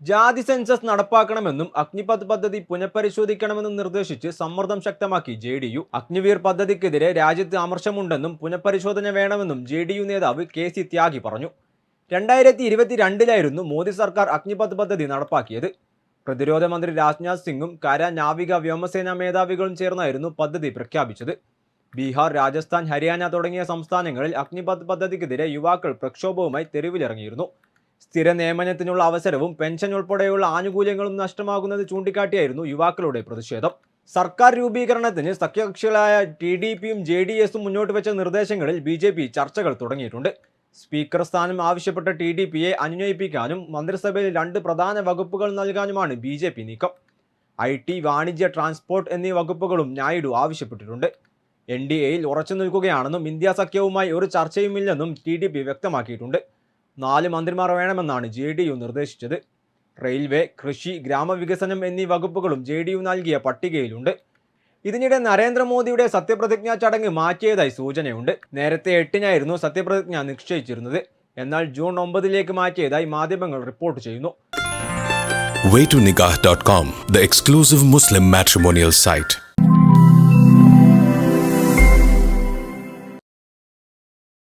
ജാതി സെൻസസ് നടപ്പാക്കണമെന്നും അഗ്നിപത് പദ്ധതി പുനഃപരിശോധിക്കണമെന്നും നിർദ്ദേശിച്ച് സമ്മർദ്ദം ശക്തമാക്കി ജെ ഡി യു. അഗ്നിവീർ പദ്ധതിക്കെതിരെ രാജ്യത്ത് അമർഷമുണ്ടെന്നും പുനഃപരിശോധന വേണമെന്നും ജെ ഡി യു നേതാവ് കെ സി ത്യാഗി പറഞ്ഞു. രണ്ടായിരത്തി ഇരുപത്തിരണ്ടിലായിരുന്നു മോദി സർക്കാർ അഗ്നിപത് പദ്ധതി നടപ്പാക്കിയത്. പ്രതിരോധ മന്ത്രി രാജ്നാഥ് സിംഗും കര നാവിക വ്യോമസേനാ മേധാവികളും ചേർന്നായിരുന്നു പദ്ധതി പ്രഖ്യാപിച്ചത്. ബീഹാർ രാജസ്ഥാൻ ഹരിയാന തുടങ്ങിയ സംസ്ഥാനങ്ങളിൽ അഗ്നിപത് പദ്ധതിക്കെതിരെ യുവാക്കൾ പ്രക്ഷോഭവുമായി തെരുവിലിറങ്ങിയിരുന്നു. സ്ഥിര നിയമനത്തിനുള്ള അവസരവും പെൻഷൻ ഉൾപ്പെടെയുള്ള ആനുകൂല്യങ്ങളും നഷ്ടമാകുന്നത് ചൂണ്ടിക്കാട്ടിയായിരുന്നു യുവാക്കളുടെ പ്രതിഷേധം. സർക്കാർ രൂപീകരണത്തിന് സഖ്യകക്ഷികളായ ടി ഡി പിയും ജെ ഡി എസും മുന്നോട്ട് വെച്ച നിർദ്ദേശങ്ങളിൽ ബി ജെ പി ചർച്ചകൾ തുടങ്ങിയിട്ടുണ്ട്. സ്പീക്കർ സ്ഥാനം ആവശ്യപ്പെട്ട ടി ഡി പിയെ അനുനയിപ്പിക്കാനും മന്ത്രിസഭയിൽ രണ്ട് പ്രധാന വകുപ്പുകൾ നൽകാനുമാണ് ബി ജെ പി നീക്കം. ഐ ടി വാണിജ്യ ട്രാൻസ്പോർട്ട് എന്നീ വകുപ്പുകളും നായിഡു ആവശ്യപ്പെട്ടിട്ടുണ്ട്. എൻ ഡി എയിൽ ഉറച്ചു നിൽക്കുകയാണെന്നും ഇന്ത്യ സഖ്യവുമായി ഒരു ചർച്ചയുമില്ലെന്നും ടി ഡി പി വ്യക്തമാക്കിയിട്ടുണ്ട്. നാല് മന്ത്രിമാർ വേണമെന്നാണ് ജെ ഡി യു നിർദ്ദേശിച്ചത്. റെയിൽവേ കൃഷി ഗ്രാമവികസനം എന്നീ വകുപ്പുകളും ജെ ഡി യു നൽകിയ പട്ടികയിലുണ്ട്. ഇതിനിടെ നരേന്ദ്രമോദിയുടെ സത്യപ്രതിജ്ഞാ ചടങ്ങ് മാറ്റിയതായി സൂചനയുണ്ട്. നേരത്തെ എട്ടിനായിരുന്നു സത്യപ്രതിജ്ഞ നിശ്ചയിച്ചിരുന്നത്. എന്നാൽ ജൂൺ ഒമ്പതിലേക്ക് മാറ്റിയതായി മാധ്യമങ്ങൾ റിപ്പോർട്ട് ചെയ്യുന്നു. Waytonikah.com, the exclusive Muslim matrimonial site.